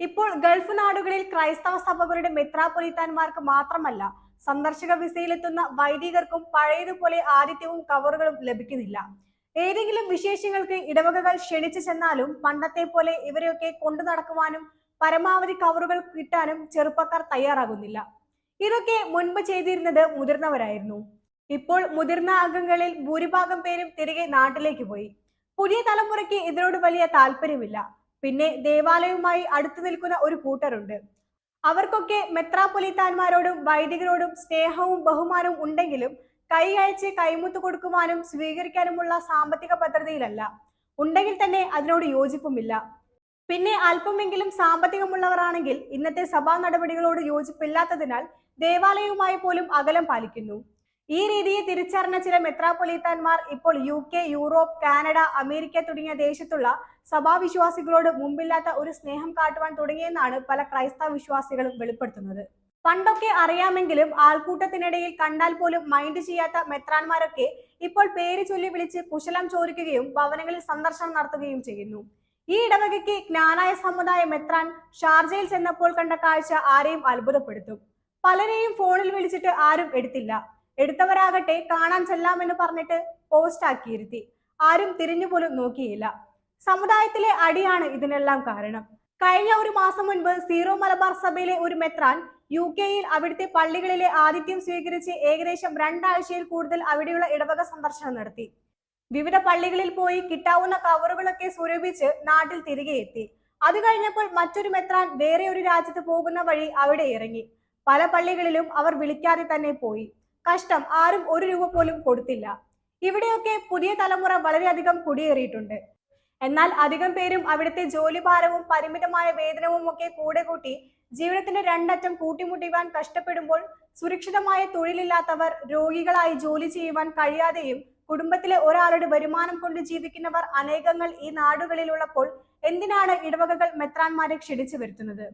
ഇപ്പോൾ ഗൾഫ് നാടുകളിൽ ക്രൈസ്തവ സഭകളുടെ മെത്രാപൊലിത്താന്മാർക്ക് മാത്രമല്ല സന്ദർശക വിസയിലെത്തുന്ന വൈദികർക്കും പഴയതുപോലെ ആതിഥ്യവും കവറുകളും ലഭിക്കുന്നില്ല. ഏതെങ്കിലും വിശേഷങ്ങൾക്ക് ഇടവകകൾ ക്ഷണിച്ചു ചെന്നാലും പണ്ടത്തെ പോലെ ഇവരെയൊക്കെ കൊണ്ടു നടക്കുവാനും പരമാവധി കവറുകൾ കിട്ടാനും ചെറുപ്പക്കാർ തയ്യാറാകുന്നില്ല. ഇതൊക്കെ മുൻപ് ചെയ്തിരുന്നത് മുതിർന്നവരായിരുന്നു. ഇപ്പോൾ മുതിർന്ന അംഗങ്ങളിൽ ഭൂരിഭാഗം പേരും തിരികെ നാട്ടിലേക്ക് പോയി. പുതിയ തലമുറയ്ക്ക് ഇതിനോട് വലിയ താല്പര്യമില്ല. പിന്നെ ദേവാലയവുമായി അടുത്തു നിൽക്കുന്ന ഒരു കൂട്ടരുണ്ട്. അവർക്കൊക്കെ മെത്രാപൊലിത്താന്മാരോടും വൈദികരോടും സ്നേഹവും ബഹുമാനവും ഉണ്ടെങ്കിലും കൈ അയച്ച് കൈമുത്ത് കൊടുക്കുവാനും സ്വീകരിക്കാനുമുള്ള സാമ്പത്തിക ഭദ്രതയിലല്ല. ഉണ്ടെങ്കിൽ തന്നെ അതിനോട് യോജിപ്പുമില്ല. പിന്നെ അല്പമെങ്കിലും സാമ്പത്തികമുള്ളവരാണെങ്കിൽ ഇന്നത്തെ സഭാ നടപടികളോട് യോജിപ്പില്ലാത്തതിനാൽ ദേവാലയവുമായി പോലും അകലം പാലിക്കുന്നു. ഈ രീതിയെ തിരിച്ചറിഞ്ഞ ചില മെത്രാപ്പൊലീത്താന്മാർ ഇപ്പോൾ U K Europe Canada America തുടങ്ങിയ ദേശത്തുള്ള സഭാവിശ്വാസികളോട് മുമ്പില്ലാത്ത ഒരു സ്നേഹം കാട്ടുവാൻ തുടങ്ങിയെന്നാണ് പല ക്രൈസ്തവ വിശ്വാസികളും വെളിപ്പെടുത്തുന്നത്. പണ്ടൊക്കെ അറിയാമെങ്കിലും ആൾക്കൂട്ടത്തിനിടയിൽ കണ്ടാൽ പോലും മൈൻഡ് ചെയ്യാത്ത മെത്രാന്മാരൊക്കെ ഇപ്പോൾ പേര് ചൊല്ലി വിളിച്ച് കുശലം ചോദിക്കുകയും ഭവനങ്ങളിൽ സന്ദർശനം നടത്തുകയും ചെയ്യുന്നു. ഈ ഇടവകയ്ക്ക് ജ്ഞാനായ സമുദായ മെത്രാൻ ഷാർജയിൽ ചെന്നപ്പോൾ കണ്ട കാഴ്ച ആരെയും അത്ഭുതപ്പെടുത്തും. പലരെയും ഫോണിൽ വിളിച്ചിട്ട് ആരും എടുത്തില്ല. എടുത്തവരാകട്ടെ കാണാൻ ചെല്ലാമെന്ന് പറഞ്ഞിട്ട് പോസ്റ്റ് ആക്കിയിരുത്തി ആരും തിരിഞ്ഞു പോലും നോക്കിയില്ല. സമുദായത്തിലെ അടിയാണ് ഇതിനെല്ലാം കാരണം. കഴിഞ്ഞ ഒരു മാസം മുൻപ് സീറോ മലബാർ സഭയിലെ ഒരു മെത്രാൻ യു കെയിൽ അവിടുത്തെ പള്ളികളിലെ ആതിഥ്യം സ്വീകരിച്ച് ഏകദേശം രണ്ടാഴ്ചയിൽ കൂടുതൽ അവിടെയുള്ള ഇടവക സന്ദർശനം നടത്തി. വിവിധ പള്ളികളിൽ പോയി കിട്ടാവുന്ന കവറുകളൊക്കെ സ്വരൂപിച്ച് നാട്ടിൽ തിരികെ എത്തി. അത് കഴിഞ്ഞപ്പോൾ മറ്റൊരു മെത്രാൻ വേറെ ഒരു രാജ്യത്ത് പോകുന്ന വഴി അവിടെ ഇറങ്ങി. പല പള്ളികളിലും അവർ വിളിക്കാതെ തന്നെ പോയി. കഷ്ടം ആരും ഒരു രൂപ പോലും കൊടുത്തില്ല. ഇവിടെയൊക്കെ പുതിയ തലമുറ വളരെയധികം കുടിയേറിയിട്ടുണ്ട്. എന്നാൽ അധികം പേരും അവിടുത്തെ ജോലിഭാരവും പരിമിതമായ വേതനവും ഒക്കെ കൂടെ കൂട്ടി ജീവിതത്തിന്റെ രണ്ടറ്റം കൂട്ടിമുട്ടിവാൻ കഷ്ടപ്പെടുമ്പോൾ സുരക്ഷിതമായ തൊഴിലില്ലാത്തവർ രോഗികളായി ജോലി ചെയ്യുവാൻ കഴിയാതെയും കുടുംബത്തിലെ ഒരാളുടെ വരുമാനം കൊണ്ട് ജീവിക്കുന്നവർ അനേകങ്ങൾ ഈ നാടുകളിലുള്ളപ്പോൾ എന്തിനാണ് ഇടവകകൾ മെത്രാന്മാരെ ക്ഷണിച്ചു വരുത്തുന്നത്?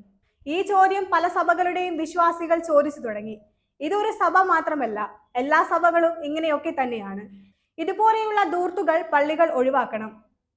ഈ ചോദ്യം പല സഭകളുടെയും വിശ്വാസികൾ ചോദിച്ചു തുടങ്ങി. ഇതൊരു സഭ മാത്രമല്ല എല്ലാ സഭകളും ഇങ്ങനെയൊക്കെ തന്നെയാണ്. ഇതുപോലെയുള്ള ദൂർത്തുകൾ പള്ളികൾ ഒഴിവാക്കണം.